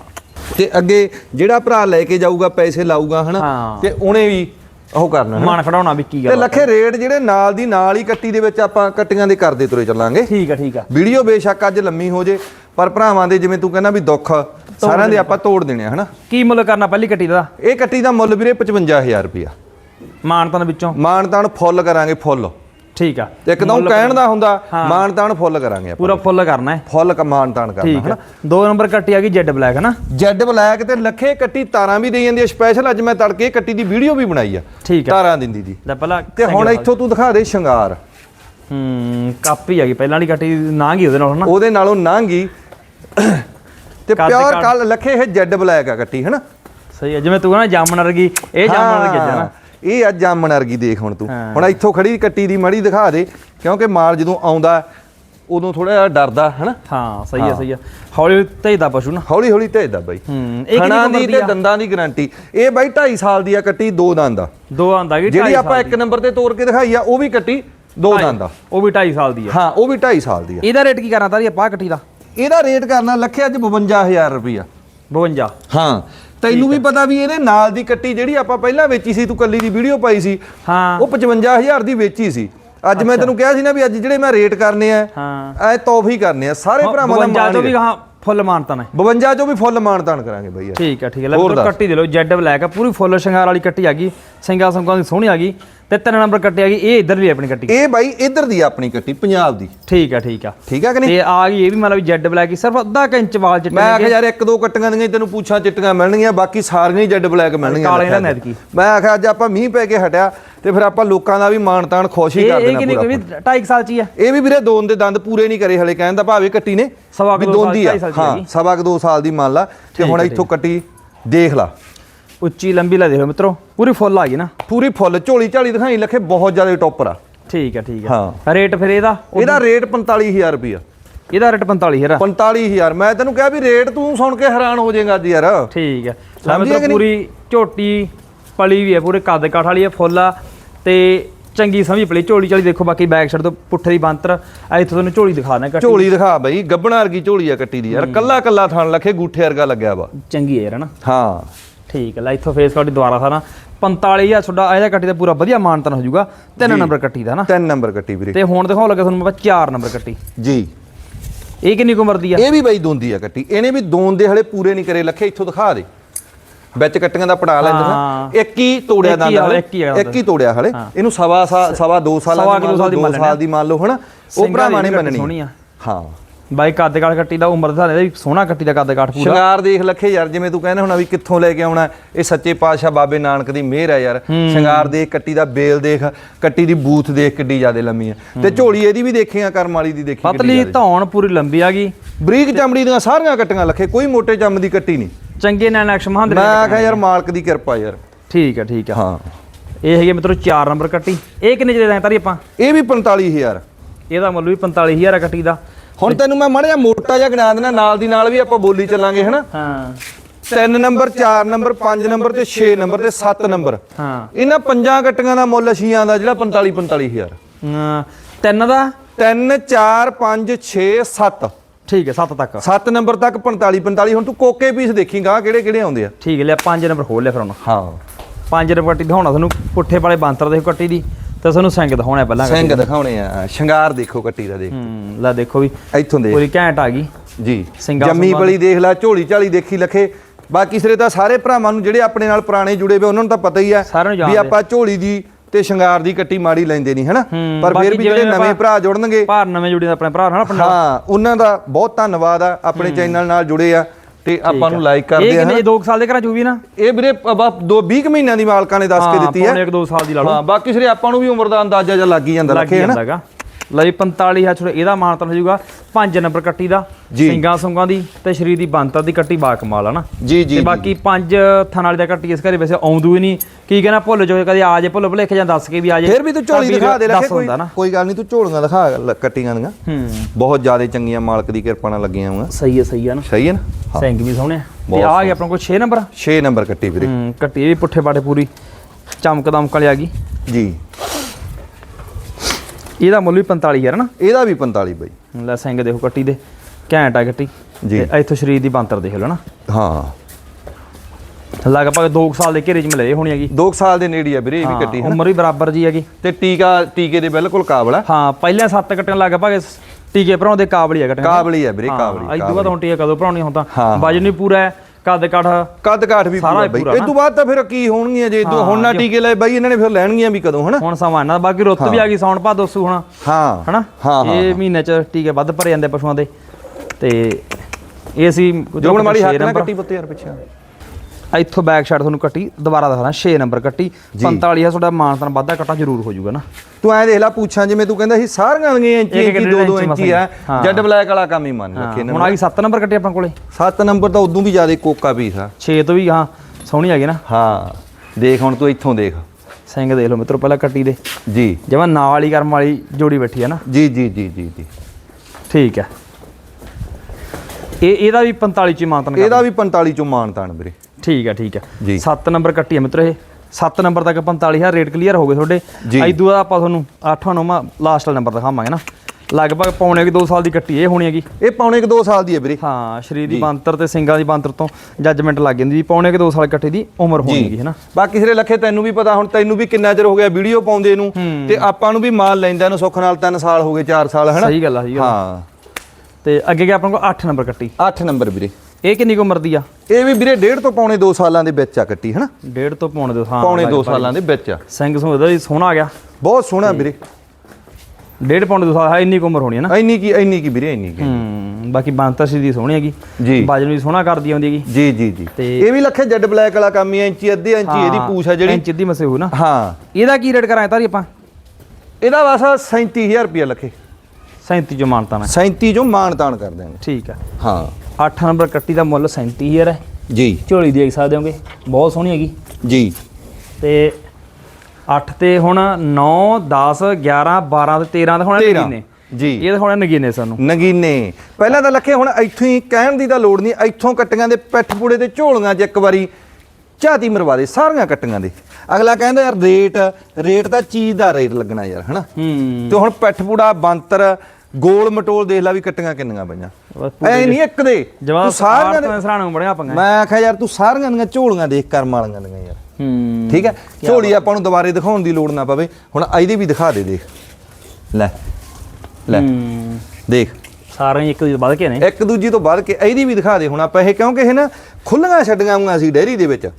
ਤੇ ਅੱਗੇ ਜਿਹੜਾ ਭਰਾ ਲੈ ਕੇ ਜਾਊਗਾ ਪੈਸੇ ਲਾਊਗਾ ਹਨਾ। ਤੇ ਉਹਨੇ ਵੀ ਉਹ ਕਰਨਾ। ਮਨ ਖੜਾਉਣਾ ਵੀ ਕੀ ਤੇ ਗੱਲ ਆ। ਲੱਖੇ ਰੇਟ ਜਿਹੜੇ ਨਾਲ ਦੀ ਨਾਲ ਹੀ ਕੱਟੀ ਦੇ ਵਿੱਚ ਆਪਾਂ ਕੱਟੀਆਂ ਦੇ ਕਰਦੇ ਤੁਰੇ ਚੱਲਾਂਗੇ। ਠੀਕ ਆ ਠੀਕ ਆ। ਵੀਡੀਓ ਬੇਸ਼ੱਕ ਅੱਜ ਲੰਮੀ ਹੋ ਜੇ ਪਰ ਭਰਾਵਾਂ ਦੇ ਜਿਵੇਂ ਤੂੰ ਕਹਿੰਦਾ ਵੀ ਦੁੱਖ ਸਾਰਿਆਂ ਦੇ ਆਪਾਂ ਤੋੜ ਦੇਣੇ ਆ ਹਨਾ? ਕੀ ਮੁੱਲ ਕਰਨਾ ਪਹਿਲੀ ਕੱਟੀ ਦਾ? ਇਹ ਕੱਟੀ ਦਾ ਮੁੱਲ ਵੀਰੇ 55000 ਰੁਪਿਆ ਮਾਨਤਨ ਵਿੱਚੋਂ? ਮਾਨਤਾਨ ਫੁੱਲ ਕਰਾਂਗੇ ਫੁੱਲ। ਠੀਕ ਆ। ਇੱਕਦਮ ਕਹਿਣ ਦਾ ਹੁੰਦਾ ਮਾਨਤਾਨ ਫੁੱਲ ਕਰਾਂਗੇ ਆਪਾਂ ਪੂਰਾ ਫੁੱਲ ਕਰਨਾ ਹੈ। ਫੁੱਲ ਕ ਮਾਨਤਾਨ ਕਰਨਾ ਆ। ਦੋ ਨੰਬਰ ਕੱਟੀ ਆ ਗਈ ਜੈਡ ਬਲੈਕ ਹਨਾ? ਜੈਡ ਬਲੈਕ ਤੇ ਲੱਖੇ ਕੱਟੀ ਤਾਰਾਂ ਵੀ ਦੇਈ ਜਾਂਦੀ ਆ। ਸਪੈਸ਼ਲ ਅੱਜ ਮੈਂ ਤੜਕੇ ਕੱਟੀ ਦੀ ਵੀਡੀਓ ਵੀ ਬਣਾਈ ਆ। ਤਾਰਾਂ ਦਿੰਦੀ ਦੀ। ਲੈ ਪਹਿਲਾਂ ਤੇ ਹੁਣ ਇੱਥੋਂ ਤੂੰ ਦਿਖਾ ਦੇ ਸ਼ਿੰਗਾਰ। ਹੂੰ ਕਾਪੀ ਆ ਗਈ। ਪਹਿਲਾਂ ਵਾਲੀ ਕੱਟੀ ਨਾ ਗਈ ਉਹਦੇ ਨਾਲ ਹਨਾ? ਉਹਦੇ ਨਾਲੋਂ ਨਾਂਗੀ। ਤੇ ਪਿਓਰ ਕਾਠ। ਕੱਲ ਲੱਖੇ ਇਹ ਜੈਡ ਬਲੈਕ ਆ ਕੱਟੀ ਹਨਾ? ਸਹੀ ਆ। ਜਿਵੇਂ ਤੂੰ ਕਹਿੰਦਾ ਜਾਮਣ ਵਰਗੀ ਇਹ ਜਾਮਣ ਵਰਗੀ ਨਾ ਇਹ ਆ ਜਾਮਣ ਵਰਗੀ ਦੇਖ ਹੁਣ ਤੂੰ। ਹਾਂ। ਹੁਣ ਇੱਥੋਂ ਖੜੀ ਕੱਟੀ ਦੀ ਮੜੀ ਦਿਖਾ ਦੇ ਕਿਉਂਕਿ ਮਾਲ ਜਦੋਂ ਆਉਂਦਾ ਉਦੋਂ ਥੋੜਾ ਜਿਹਾ ਡਰਦਾ ਹਨਾ? ਹਾਂ ਸਹੀ ਆ ਸਹੀ ਆ। ਹੌਲੀ ਹੌਲੀ ਤੇਜਦਾ ਪਸ਼ੂ ਨਾ। ਹੌਲੀ ਹੌਲੀ ਭੇਜਦਾ ਬਾਈ। ਹੂੰ ਇਹ ਕਿੰਨੀ ਦੀ ਦੀ ਤੇ ਆ? ਦੰਦਾਂ ਦੀ ਗਾਰੰਟੀ। ਇਹ ਬਾਈ 2.5 ਸਾਲ ਦੀ ਆ ਕੱਟੀ ਦੋ ਦੰਦ ਆ। ਦੋ ਆਂਦਾ ਗਈ ਜਿਹੜੀ ਆਪਾਂ ਇੱਕ ਨੰਬਰ ਤੇ ਤੋੜ ਕੇ ਦਿਖਾਈ ਆ ਉਹ ਵੀ ਕੱਟੀ ਦੋ ਦੰਦ ਆ। ਉਹ ਵੀ 2.5 ਸਾਲ ਦੀ ਆ। ਹਾਂ ਉਹ ਵੀ 2.5 ਸਾਲ ਦੀ ਆ। ਇਹਦਾ ਰੇਟ ਕੀ ਕਰਨਾ ਤਾਰੀ ਆਪਾਂ ਕੱਟੀ ਦਾ? ਇਹਦਾ ਰੇਟ ਕਰਨਾ ਲੱਖਿਆ ਅੱਜ 52000 ਰੁਪਈਆ। 52 ਹਾਂ ਤੈਨੂੰ ਵੀ ਪਤਾ ਵੀ ਇਹਦੇ ਨਾਲ ਦੀ ਕੱਟੀ ਜਿਹੜੀ ਆਪਾਂ ਪਹਿਲਾਂ ਵੇਚੀ ਸੀ ਤੂੰ ਕੱਲੀ ਦੀ ਵੀਡੀਓ ਪਾਈ ਸੀ ਹਾਂ। ਉਹ 55000 ਦੀ ਵੇਚੀ ਸੀ। ਅੱਜ ਮੈਂ ਤੈਨੂੰ ਕਿਹਾ ਸੀ ਨਾ ਵੀ ਅੱਜ ਜਿਹੜੇ ਮੈਂ ਰੇਟ ਕਰਨੇ ਆ ਹਾਂ। ਐ ਤੋਹਫੀ ਕਰਨੇ ਆ। ਸਾਰੇ ਭਰਾਵਾਂ ਦਾ 52 ਮਾਣ ਤੋਂ ਵੀ ਹੀ ਹਾਂ ਫੁੱਲ ਮਾਨਤਾ ਨੇ 52 ਚੋਂ ਵੀ ਫੁੱਲ ਮਾਨਤਾਨ ਕਰਾਂਗੇ ਬਈ ਠੀਕ ਹੈ ਠੀਕ ਹੈ ਲੈ। ਕੱਟੀ ਦੇ ਲਓ ਜੈਡ ਬਲੈਕ ਆ ਪੂਰੀ ਫੁੱਲ ਸ਼ਿੰਗਾਰ ਵਾਲੀ ਕੱਟੀ ਆ ਗਈ। ਸਿੰਘਾਂ ਸੰਗਾਂ ਦੀ ਸੋਹਣੀ ਆ ਗਈ ਤੇ ਤਿੰਨ ਨੰਬਰ ਕੱਟੀ ਆ ਗਈ ਇਹ ਇੱਧਰ ਵੀ ਆਪਣੀ ਕੱਟੀ। ਇਹ ਬਾਈ ਇੱਧਰ ਦੀ ਆ ਆਪਣੀ ਕੱਟੀ ਪੰਜਾਬ ਦੀ। ਠੀਕ ਆ ਠੀਕ ਆ। ਠੀਕ ਆ ਕਿ ਨਹੀਂ? ਤੇ ਆ ਗਈ ਇਹ ਵੀ ਮਤਲਬ ਜੈਡ ਬਲੈਕ ਹੀ ਸਿਰਫ ਅੱਧਾ ਇੰਚ ਵਾਲ ਚਿੱਟੇ ਮੈਂ ਆਖਿਆ ਯਾਰ ਇੱਕ ਦੋ ਕੱਟੀਆਂ ਦੀਆਂ ਹੀ ਤੈਨੂੰ ਪੁੱਛਾਂ ਚਿੱਟੀਆਂ ਮਿਲਣਗੀਆਂ ਬਾਕੀ ਸਾਰੀਆਂ ਹੀ ਜੈਡ ਬਲੈਕ ਮਿਲਣਗੀਆਂ ਕਾਲੇ ਨਾਲ। ਮੈਂ ਆਖਿਆ ਅੱਜ ਆਪਾਂ ਮੀਂਹ ਪੈ ਕੇ ਹਟਿਆ ਤੇ ਫਿਰ ਆਪਾਂ ਲੋਕਾਂ ਦਾ ਵੀ ਮਾਣ ਤਾਣ ਖੁਸ਼ ਹੀ ਇਹ ਕਰ ਇਹ ਦੇਣਾ ਕਿੰਨੀ ਪੂਰਾ ਵੀ? 2.5 ਸਾਲ ਚ ਹੀ ਆ। ਇਹ ਵੀ ਵੀਰੇ ਦੋਨ ਦੇ ਦੰਦ ਪੂਰੇ ਨਹੀਂ ਕਰੇ ਹਲੇ ਕਹਿਣ ਦਾ ਭਾਵੇਂ ਕੱਟੀ ਨੇ ਸਵਾ ਕੁ ਵੀ ਦੋਂਦੀ ਆ। ਹਾਂ। ਸਵਾ ਕੁ ਦੋ ਸਾਲ ਦੀ ਮੰਨ ਲਾ। ਤੇ ਹੁਣ ਇੱਥੋਂ ਕੱਟੀ ਦੇਖ ਲਾ। ਉੱਚੀ ਲੰਬੀ ਲੈ ਦੇਖੋ ਮਿੱਤਰੋ ਪੂਰੀ ਫੁੱਲ ਆ ਗਈ ਨਾ। ਪੂਰੀ ਫੁੱਲ ਝੋਲੀ ਝਾਲੀ ਦਿਖਾਈ ਲੱਖੇ ਬਹੁਤ ਜ਼ਿਆਦਾ ਟੌਪਰ ਆ। ਠੀਕ ਆ ਠੀਕ ਆ ਹਾਂ। ਰੇਟ ਫਿਰ ਇਹਦਾ? ਇਹਦਾ ਰੇਟ 45000 ਰੁਪਇਆ। ਇਹਦਾ ਰੇਟ 45 ਹੈ 45000 ਮੈਂ ਤੈਨੂੰ ਕਿਹਾ ਵੀ ਰੇਟ ਤੂੰ ਸੁਣ ਕੇ ਹੈਰਾਨ ਹੋ ਜਾਏਗਾ ਅੱਜ ਯਾਰ। ਠੀਕ ਹੈ। ਕਿ ਨਹੀਂ? ਪੂਰੀ ਝੋਟੀ ਪਲੀ ਵੀ ਹੈ ਪੂਰੇ ਕੱਦ ਕਾਠ ਵਾਲੀ ਹੈ ਫੁੱਲ ਆ। ਤੇ ਚੰਗੀ ਸਮਝ ਪਲੀ ਝੋਲੀ ਚਾਲੀ ਦੇਖੋ ਬਾਕੀ ਬੈਕ ਸਾਈਡ ਤੋਂ ਪੁੱਠੇ ਦੀ ਬੰਤਰ ਇੱਥੋਂ ਤੁਹਾਨੂੰ ਝੋਲੀ ਦਿਖਾਣਾ ਕੱਟੀ ਝੋਲੀ ਦਿਖਾ ਬਈ ਗੱਬਣਾ ਵਰਗੀ ਝੋਲੀ ਆ ਕੱਟੀ ਦੀ ਯਾਰ ਕੱਲਾ ਕੱਲਾ ਥਣ ਲੱਖੇ ਗੂਠੇ ਵਰਗਾ ਲੱਗਿਆ ਵਾ। ਚੰਗੀ ਹੈ ਯਾਰ ਹਨਾ ਹਾਂ। ਠੀਕ ਹੈ ਲੈ ਇੱਥੋਂ ਫੇਸ ਕਾਰਡ ਦੁਆਰਾ ਸਾਰਾ। 45000 ਤੁਹਾਡਾ ਇਹਦਾ ਕੱਟੀ ਦਾ ਪੂਰਾ ਵਧੀਆ ਮਾਨਤਨ ਹੋ ਜਾਊਗਾ। ਤਿੰਨ ਨੰਬਰ ਕੱਟੀ ਦਾ ਨਾ? ਤਿੰਨ ਨੰਬਰ ਕੱਟੀ ਵੀਰੇ। ਤੇ ਹੁਣ ਦਿਖਾਉਣ ਲੱਗਾ ਤੁਹਾਨੂੰ ਮੈਂ 4 ਨੰਬਰ ਕੱਟੀ। ਜੀ। ਇਹ ਕਿੰਨੀ ਕੁ ਉਮਰ ਦੀ ਆ? ਇਹ ਵੀ ਬਈ ਦੋਂਦੀ ਆ ਕੱਟੀ। ਇਹਨੇ ਵੀ ਦੋਨ ਦੇ ਹਲੇ ਪੂਰੇ ਨਹੀਂ ਕਰੇ ਲੱਖੇ ਇੱਥੋਂ ਦਿਖਾ ਦੇ। ਵਿੱਚ ਕੱਟੀਆਂ ਦਾ ਪੜਾ ਲੈਂਦੇ। ਨਾ। ਇੱਕ ਹੀ ਤੋੜਿਆ ਦੰਦ ਹਲੇ ਇੱਕ ਹੀ ਤੋੜਿਆ ਹਲੇ। ਇਹਨੂੰ ਸਵਾ ਸਵਾ 2 ਸਾਲਾਂ ਦੀ ਕੁ ਦੋ ਸਾਲ ਦੀ ਮੰਨ ਮੰਨ ਲਓ ਹਨਾ? ਉਹ ਭਰਾਵਾਂ ਨੇ ਮੰਨਣੀ। ਹਾਂ। ਬਾਈ ਕੱਦ ਕਾਠ ਕੱਟੀ ਦਾ ਉਮਰ ਦਾ ਇਹਦਾ ਸੋਹਣਾ ਕੱਟੀ ਦਾ ਕੱਦ ਕਾਠ ਪੂਰਾ। ਸ਼ਿੰਗਾਰ ਦੇਖ ਲੱਖੇ ਯਾਰ ਜਿਵੇਂ ਤੂੰ ਕਹਿੰਦਾ ਹੁਣਾ ਵੀ ਕਿੱਥੋਂ ਲੈ ਕੇ ਆਉਣਾ ਇਹ ਸੱਚੇ ਪਾਤਸ਼ਾਹ ਬਾਬੇ ਨਾਨਕ ਦੀ ਮਿਹਰ ਹੈ ਯਾਰ। ਸ਼ਿੰਗਾਰ ਦੇਖ ਕੱਟੀ ਦਾ ਬੇਲ ਦੇਖ ਕੱਟੀ ਦੀ ਬੂਥ ਦੇਖ ਕਿੱਡੀ ਜ਼ਿਆਦਾ ਲੰਮੀ ਹੈ ਤੇ ਝੋਲੀ ਇਹਦੀ ਵੀ ਦੇਖੀਆਂ ਕਰਮ ਵਾਲੀ ਦੀ ਦੇਖੀ ਪਤਲੀ। ਧੌਣ ਪੂਰੀ ਲੰਬੀ ਆ ਗਈ। ਬਰੀਕ ਚਮੜੀ ਦੀਆਂ ਸਾਰੀਆਂ ਕੱਟੀਆਂ ਲੱਖੇ ਕੋਈ ਮੋਟੇ ਚਮ ਦੀ ਕੱਟੀ ਨਹੀਂ। ਚੰਗੇ ਨਾਲ ਨਕਸ਼ ਮਹਾਂਦਰ ਮੈਂ ਆਖਿਆ ਯਾਰ ਮਾਲਕ ਦੀ ਕਿਰਪਾ ਯਾਰ। ਠੀਕ ਹੈ ਠੀਕ ਹੈ ਹਾਂ। ਇਹ ਹੈਗੇ ਮਿੱਤਰੋ 4 ਨੰਬਰ ਕੱਟੀ। ਇਹ ਕਿੰਨੇ ਚ ਦੇ ਦਾਂ ਤਾਰੀ ਆਪਾਂ? ਇਹ ਵੀ 45000 ਇਹਦਾ ਮੁੱਲ ਵੀ 45000 ਆ ਕੱਟੀ ਦਾ। ਹੁਣ ਤੈਨੂੰ ਮੈਂ ਮਾੜਾ ਜਿਹਾ ਮੋਟਾ ਜਿਹਾ ਗਿਣਾ ਨਾਲ ਦੀ ਨਾਲ ਵੀ ਆਪਾਂ ਬੋਲੀ ਚੱਲਾਂਗੇ ਹਨਾ? ਹਾਂ। 3 ਨੰਬਰ 4 ਨੰਬਰ 5 ਨੰਬਰ ਤੇ 6 ਨੰਬਰ ਤੇ 7 ਨੰਬਰ। ਹਾਂ। ਇਹਨਾਂ ਪੰਜਾਂ ਕੱਟੀਆਂ ਦਾ ਮੁੱਲ ਛੀਆਂ ਦਾ ਜਿਹੜਾ 45 45000 ਅਮ, ਤਿੰਨ ਦਾ? 3 4 5 6 7 ਠੀਕ ਹੈ 7 ਤੱਕ। 7 ਨੰਬਰ ਤੱਕ 45 45 ਹੁਣ ਤੂੰ ਕੋਕੇ ਪੀਸ ਦੇਖੀਂਗਾ ਕਿਹੜੇ ਕਿਹੜੇ ਆਉਂਦੇ ਆ? ਠੀਕ ਲਿਆ 5 ਨੰਬਰ ਖੋਲ ਲਿਆ ਫਿਰ ਹੁਣ ਹਾਂ। 5 ਨੰਬਰ ਕੱਟੀ ਦਿਖਾਉਣਾ ਤੁਹਾਨੂੰ ਪੁੱਠੇ ਵਾਲੇ ਬਾਂਤਰ ਦੇਖੋ ਕੱਟੀ ਦੀ ਤੇ ਤੁਹਾਨੂੰ ਸਿੰਘ ਦਿਖਾਉਣਾ ਪਹਿਲਾਂ ਸਿੰਘ ਦਿਖਾਉਣੇ ਆ ਸ਼ਿੰਗਾਰ ਦੇਖੋ ਕੱਟੀ ਦਾ ਦੇਖ। ਲੈ ਦੇਖੋ ਵੀ ਇੱਥੋਂ ਦੇਖ। ਪੂਰੀ ਘੈਂਟ ਆ ਗਈ। ਜੀ। ਜੰਮੀ ਬਲੀ ਦੇਖ ਲੈ ਝੋਲੀ ਝਾਲੀ ਦੇਖੀ ਲਖੇ। ਬਾਕੀ ਸਿਰੇ ਤਾਂ ਸਾਰੇ ਭਰਾਵਾਂ ਨੂੰ ਜਿਹੜੇ ਆਪਣੇ ਨਾਲ ਪੁਰਾਣੇ ਜੁੜੇ ਹੋਏ ਉਹਨਾਂ ਨੂੰ ਤਾਂ ਪਤਾ ਹੀ ਨੂੰ ਵੀ। ਆਪਾਂ ਝੋਲੀ ਦੀ ਤੇ ਸ਼ਿੰਗਾਰ ਦੀ ਕੱਟੀ ਮਾੜੀ ਲੈਂਦੇ ਨਹੀਂ ਹਨਾ? ਹੂੰ, ਪਰ ਫਿਰ ਵੀ ਜਿਹੜੇ ਨਵੇਂ ਭਰਾ ਜੁੜਨਗੇ ਭਾਰ ਨਵੇਂ ਜੁੜੇ ਆਪਣੇ ਭਰਾ ਨਾਲ। ਹਾਂ ਉਹਨਾਂ ਦਾ ਬਹੁਤ ਧੰਨਵਾਦ ਆ ਆਪਣੇ ਚੈਨਲ ਨਾਲ ਜੁੜੇ ਆ ਤੇ ਆਪਾਂ ਨੂੰ ਲਾਈਕ ਇਹ ਕਰਦੇ ਆ ਕਿੰਨੇ 2 ਸਾਲ ਦੇ ਘਰਾਂ ਚ ਵੀ ਨਾ? ਇਹ ਵੀਰੇ 2 20 ਮਹੀਨਿਆਂ ਦੀ ਮਾਲਕਾਂ ਨੇ ਦੱਸ ਕੇ ਦਿੱਤੀ ਹੈ ਪੌਣੇ 1 2 ਸਾਲ ਦੀ ਲਾ ਲਓ। ਹਾਂ ਬਾਕੀ ਸਿਰੇ ਆਪਾਂ ਨੂੰ ਵੀ ਉਮਰ ਦਾ ਅੰਦਾਜ਼ਾ ਜਿਹਾ ਲੱਗ ਹੀ ਜਾਂਦਾ ਲੱਗ ਰੱਖੇ ਹਨਾ? ਜਾਂਦਾਗਾ ਲਈ 45 ਹੱਥ ਇਹਦਾ ਮਾਨਤਨ ਹੋ ਜਾਊਗਾ 5 ਨੰਬਰ ਕੱਟੀ ਦਾ ਜੀ। ਸਿੰਘਾਂ ਸੁੰਗਾਂ ਦੀ ਤੇ ਸ਼ਰੀਰ ਦੀ ਬੰਤਰ ਦੀ ਕੱਟੀ ਬਾ ਕਮਾਲ ਆ ਨਾ। ਜੀ ਜੀ ਤੇ ਬਾਕੀ ਪੰਜ ਥਣ ਵਾਲੀ ਦਾ ਕੱਟੀ ਇਸ ਘਰੇ ਵੈਸੇ ਆਉਂਦੂ ਹੀ ਨਹੀਂ। ਕੀ ਕਹਿਣਾ ਭੁੱਲ ਜਾਓ ਕਦੇ ਆ ਜੇ ਭੁੱਲ ਭੁਲੇਖ ਜਾਂ ਦੱਸ ਕੇ ਵੀ ਆ ਜੇ। ਫਿਰ ਵੀ ਤੂੰ ਝੋਲੀ ਦਿਖਾ ਦੇ ਲੱਖੇ ਕੋਈ ਕੋਈ ਗੱਲ ਨਹੀਂ ਤੂੰ ਝੋਲੀਆਂ ਦਿਖਾ ਲ- ਕੱਟੀਆਂ ਦੀਆਂ। ਹੂੰ। ਬਹੁਤ ਜ਼ਿਆਦਾ ਚੰਗੀਆਂ ਮਾਲਕ ਦੀ ਕਿਰਪਾ ਨਾਲ ਲੱਗੀਆਂ ਹੋਈਆਂ। ਸਹੀ ਹੈ ਸਹੀ ਹੈ ਨਾ। ਸਹੀ ਹੈ ਨਾ? ਸਿੰਘ ਵੀ ਸੋਹਣੇ। ਤੇ ਆ ਗਿਆ ਆਪਣਾ ਕੋਲ 6 ਨੰਬਰ। 6 ਨੰਬਰ ਕੱਟੀ ਵੀਰੇ। ਹੂੰ ਕੱਟੀ ਇਹ ਵੀ ਪੁੱਠੇ ਬਾਟੇ ਪੂਰੀ। ਚਮਕ ਦਮਕ ਵਾਲੀ ਆ ਗਈ। ਜੀ। ਇਹਦਾ ਮੁੱਲ ਵੀ 45 ਹੈ ਨਾ? ਇਹਦਾ ਵੀ 45 ਬਈ। ਲੈ ਸਿੰਘ ਦੇਖੋ ਕੱਟੀ ਦੇ ਘੈਂਟ ਆ ਕੱਟੀ। ਜੀ। ਇੱਥੋਂ ਸ਼ਰੀਰ ਦੀ ਬੰਤਰ ਦੇਖ ਲਓ ਨਾ। ਹਾਂ। ਲਗਭਗ 2 ਸਾਲ ਦੇ ਘੇਰੇ ਚ ਮਿਲੇ ਹੋਣੀ ਹੈਗੀ। 2 ਸਾਲ ਦੇ ਨੇੜੇ ਆ ਵੀਰੇ ਇਹ ਵੀ ਕੱਟੀ ਹਾਂ, ਉਮਰ ਵੀ ਬਰਾਬਰ ਜੀ ਹੈਗੀ। ਤੇ ਟੀਕਾ ਟੀਕੇ ਦੇ ਬਿਲਕੁਲ ਕਾਬਲ ਆ। ਹਾਂ ਪਹਿਲਾਂ ਸੱਤ ਕੱਟਣ ਲਗਭਗ ਟੀਕੇ ਭਰਾਉਣ ਦੇ ਕਾਬਲ ਹੀ ਆ ਕੱਟਣ। ਕਾਬਲ ਹੀ ਆ ਵੀਰੇ ਹਾਂ ਕਾਬਲ ਅੱਜ ਤੋਂ ਬਾਅਦ ਹੁਣ ਟੀਕੇ ਕਦੋਂ ਭਰਾਉਣੀ ਹੁਣ ਤਾਂ। ਹਾਂ। ਵਜਨ ਵੀ ਪੂਰਾ ਹੈ ਕੱਦ ਕਾਠ ਕੱਦ ਕਾਠ ਵੀ ਪੂਰਾ ਬਈ ਇਹ ਤੋਂ ਬਾਅਦ ਤਾਂ ਫਿਰ ਕੀ ਹੋਣਗੀਆਂ ਜੇ ਤੂੰ ਹੁਣ ਨਾ ਟੀਕੇ ਲਏ ਬਈ ਇਹਨਾਂ ਨੇ ਫਿਰ ਲੈਣਗੀਆਂ ਵੀ ਕਦੋਂ ਹਨਾ? ਹੁਣ ਸਮਾਂ ਇਹਨਾਂ ਬਾਕੀ ਰੁੱਤ ਵੀ ਆ ਗਈ ਸੌਣ ਭਾਦੋ ਦੱਸੂ ਹੁਣ। ਹਾਂ। ਹਨਾ? ਇਹ ਮਹੀਨੇ ਚ ਟੀਕੇ ਵੱਧ ਭਰੇ ਜਾਂਦੇ ਪਸ਼ੂਆਂ ਦੇ। ਤੇ ਇਹ ਸੀ ਜੋਗਣ ਵਾਲੀ ਹੱਥ ਨਾਲ। ਕੱਟੀ ਪੁੱਤੇ ਯਾਰ ਪਿੱਛੇ। ਇੱਥੋਂ ਬੈਕ ਸਾਈਡ ਤੁਹਾਨੂੰ ਕੱਟੀ ਦੁਬਾਰਾ ਦਿਖਾਣਾ 6 ਨੰਬਰ ਕੱਟੀ। 45 ਆ ਤੁਹਾਡਾ ਮਾਨਤਨ ਵਾਧਾ ਕੱਟਾ ਜ਼ਰੂਰ ਹੋ ਜਾਊਗਾ ਨਾ। ਤੂੰ ਐ ਦੇਖ ਲੈ ਪੁੱਛਾਂ ਜਿਵੇਂ ਤੂੰ ਕਹਿੰਦਾ ਸੀ ਸਾਰੀਆਂ ਦੀਆਂ ਇੰਚੀ ਇੰਚੀ ਡੇਢ 2 2 ਇੰਚੀ ਆ। ਜੈਡ ਬਲੈਕ ਵਾਲਾ ਕੰਮ ਹੀ ਮੰਨ ਰੱਖੇ ਹੁਣ ਆ ਗਈ 7 ਨੰਬਰ ਕੱਟੀ ਆਪਣੇ ਕੋਲੇ। 7 ਨੰਬਰ ਤਾਂ ਉਦੋਂ ਵੀ ਜ਼ਿਆਦਾ ਕੋਕਾ ਪੀਸ ਆ। 6 ਤੋਂ ਵੀ ਹਾਂ ਸੋਹਣੀ ਆ ਗਈ ਨਾ। ਹਾਂ ਦੇਖ ਹੁਣ ਤੂੰ ਇੱਥੋਂ ਦੇਖ। ਸਿੰਘ ਦੇਖ ਲਓ ਮਿੱਤਰੋ ਪਹਿਲਾਂ ਕੱਟੀ ਦੇ। ਜੀ। ਜਿਵੇਂ ਨਾਲ ਹੀ ਕਰਮ ਵਾਲੀ ਜੋੜੀ ਬੈਠੀ ਹੈ ਨਾ। ਜੀ ਜੀ ਜੀ ਜੀ ਜੀ। ਠੀਕ ਹੈ ਇਹ ਇਹਦਾ ਵੀ 45 ਚ ਮਾਨਤਨ ਇਹਦਾ ਵੀ 45 ਚੋਂ ਮਾਨ ਤਾਨ ਵੀਰੇ। ਠੀਕ ਹੈ ਠੀਕ ਹੈ ਜੀ। 7 ਨੰਬਰ ਕੱਟੀ ਮਿੱਤਰੋ ਇਹ। 7 ਨੰਬਰ ਤੱਕ 45000 ਰੇਟ ਕਲੀਅਰ ਹੋ ਗਏ ਤੁਹਾਡੇ। ਇਦੋਂ ਬਾਅਦ ਆਪਾਂ ਤੁਹਾਨੂੰ 8ਵਾਂ 9ਵਾਂ ਲਾਸਟ ਵਾਲਾ ਨੰਬਰ ਦਿਖਾਵਾਂਗੇ ਨਾ। ਲਗਭਗ ਪੌਣੇ ਕਿ 2 ਸਾਲ ਦੀ ਕੱਟੀ ਇਹ ਹੋਣੀ ਹੈਗੀ। ਇਹ ਪੌਣੇ ਕਿ 2 ਸਾਲ ਦੀ ਹੈ ਵੀਰੇ। ਹਾਂ ਸ਼ਰੀਰ ਦੀ ਬੰਤਰ ਤੇ ਸਿੰਗਾਂ ਦੀ ਬੰਤਰ ਤੋਂ ਜੱਜਮੈਂਟ ਲੱਗ ਜਾਂਦੀ ਵੀ ਪੌਣੇ ਕਿ 2 ਸਾਲ ਕੱਟੀ ਦੀ ਉਮਰ ਹੋਣੀ ਹੈਗੀ ਹੈ ਨਾ ਬਾਕੀ ਸਿਰੇ ਲੱਖੇ ਤੈਨੂੰ ਵੀ ਪਤਾ ਹੁਣ ਤੈਨੂੰ ਵੀ ਕਿੰਨਾ ਚਿਰ ਹੋ ਗਿਆ ਵੀਡੀਓ ਪਾਉਂਦੇ ਨੂੰ। ਤੇ ਆਪਾਂ ਨੂੰ ਵੀ ਮਾਲ ਲੈਂਦਿਆਂ ਨੂੰ ਸੁੱਖ ਨਾਲ 3 ਸਾਲ ਹੋ ਗਏ 4 ਸਾਲ ਹਨਾ। ਸਹੀ ਗੱਲ ਆ ਸਹੀ ਗੱਲ ਆ। ਹਾਂ। ਤੇ ਅੱਗੇ ਗਿਆ ਆਪਣੇ ਕੋਲ 8 ਨੰਬਰ ਕੱਟੀ। 8 ਨੰਬਰ ਵੀਰੇ। ਇਹ ਕਿੰਨੀ ਕੁ ਉਮਰ ਦੀ ਆ? ਇਹ ਵੀ ਵੀਰੇ ਡੇਢ ਤੋਂ ਪੌਣੇ 2 ਸਾਲਾਂ ਦੇ ਵਿੱਚ ਆ ਕੱਟੀ ਹਨਾ? ਡੇਢ ਤੋਂ ਪੌਣੇ ਦੋ ਹਾਂ ਪੌਣੇ 2 ਸਾਲਾਂ ਦੇ ਵਿੱਚ ਆ। ਸਿੰਘ ਸੁ ਇਹਦਾ ਵੀ ਸੋਹਣਾ ਆ ਗਿਆ। ਬਹੁਤ ਸੋਹਣਾ ਵੀਰੇ। ਡੇਢ ਪੌਣੇ ਦੋ ਸਾਲ ਹੈ ਇੰਨੀ ਕੁ ਉਮਰ ਹੋਣੀ ਹੈ ਨਾ। ਇੰਨੀ ਕੀ ਇੰਨੀ ਕੀ ਵੀਰੇ ਇੰਨੀ ਕੀ। ਹੂੰ ਬਾਕੀ ਬੰਤਰ ਸੀ ਦੀ ਸੋਹਣੀ ਹੈਗੀ। ਜੀ। ਬਾਜਨ ਵੀ ਸੋਹਣਾ ਕਰਦੀ ਆਉਂਦੀ ਹੈਗੀ। ਜੀ ਜੀ ਜੀ। ਇਹ ਵੀ ਲੱਖੇ ਜੈਡ ਬਲੈਕ ਵਾਲਾ ਕੰਮ ਹੀ ਇੰਚੀ ਅੱਧੀ ਇੰਚੀ ਇਹਦੀ ਪੂਛ ਆ ਜਿਹੜੀ। ਇੰਚ ਦੀ ਮਸੇ ਹੋ ਨਾ। ਹਾਂ। ਇਹਦਾ ਕੀ ਰੇਟ ਕਰਾਂ ਤਾਰੀ ਆਪਾਂ? ਇਹਦਾ ਬਸ 37000 ਰੁਪਏ ਲੱਖੇ। 37 ਜੋ ਮਾਨਤਾ ਨਾ 37 ਚੋਂ ਮਾਨ ਤਾਨ ਕਰ ਦਿਆਂਗੇ। ਠੀਕ ਹੈ। ਹਾਂ। 8 ਨੰਬਰ ਕੱਟੀ ਦਾ ਮੁੱਲ 37000 ਹੈ। ਜੀ। ਝੋਲੀ ਦੇਖ ਸਕਦੇ ਹੋਗੇ ਬਹੁਤ ਸੋਹਣੀ ਹੈਗੀ। ਜੀ। ਤੇ 8 ਤੇ ਹੁਣ 9 10 11 12 ਤੇ 13 ਤੇ ਹੁਣ 13 ਨਗੀਨੇ। ਜੀ। ਇਹ ਤਾਂ ਹੁਣ ਨਗੀਨੇ ਸਾਨੂੰ। ਨਗੀਨੇ। ਪਹਿਲਾਂ ਤਾਂ ਲੱਖੇ ਹੁਣ ਇੱਥੋਂ ਹੀ ਕਹਿਣ ਦੀ ਤਾਂ ਲੋੜ ਨਹੀਂ। ਇੱਥੋਂ ਕੱਟੀਆਂ ਦੇ ਪਿੱਠ ਪੂੜੇ ਤੇ ਝੋਲੀਆਂ 'ਚ ਇੱਕ ਵਾਰੀ ਝਾਤੀ ਮਰਵਾ ਦੇ ਸਾਰੀਆਂ ਕੱਟੀਆਂ ਦੇ। ਅਗਲਾ ਕਹਿੰਦਾ ਯਾਰ ਰੇਟ ਰੇਟ ਤਾਂ ਚੀਜ਼ ਦਾ ਰੇਟ ਲੱਗਣਾ ਯਾਰ ਹਨਾ? ਤੇ ਹੁਣ ਪਿੱਠ ਪੂੜਾ ਬੰਤਰ ਗੋਲ ਮਟੋਲ ਦੇਖ ਲੈ ਵੀ ਕੱਟੀਆਂ ਕਿੰਨੀਆਂ ਪਈਆਂ। ਐ ਨਹੀਂ ਇੱਕ ਦੇ ਤੂੰ ਸਾਰੀਆਂ ਦੇ ਸਰਾਣਾ ਬੜਿਆ ਪੰਗਾ ਮੈਂ ਆਖਿਆ ਯਾਰ ਤੂੰ ਸਾਰੀਆਂ ਦੀਆਂ ਝੋਲੀਆਂ ਦੇਖ ਕਰਮ ਵਾਲੀਆਂ ਦੀਆਂ ਯਾਰ। ਹੂੰ। ਠੀਕ ਹੈ? ਝੋਲੀ ਆਪਾਂ ਨੂੰ ਦੁਬਾਰੇ ਦਿਖਾਉਣ ਦੀ ਲੋੜ ਨਾ ਪਵੇ। ਹੁਣ ਇਹਦੀ ਵੀ ਦਿਖਾ ਦੇ ਦੇਖ। ਲੈ ਲੈ। ਦੇਖ। ਸਾਰੇ ਹੀ ਇੱਕ ਦੂਜੇ ਤੋਂ ਵੱਧ ਕੇ ਨੇ। ਇੱਕ ਦੂਜੀ ਤੋਂ ਵੱਧ ਕੇ ਇਹਦੀ ਵੀ ਦਿਖਾ ਦੇ। ਹੁਣ ਆਪਾਂ ਇਹ ਕਿਉਂਕਿ ਇਹ ਨਾ ਖੁੱਲੀਆਂ ਛੱਡੀਆਂ ਹੋਈਆਂ ਸੀ ਡੈਰੀ ਦੇ ਵਿੱਚ।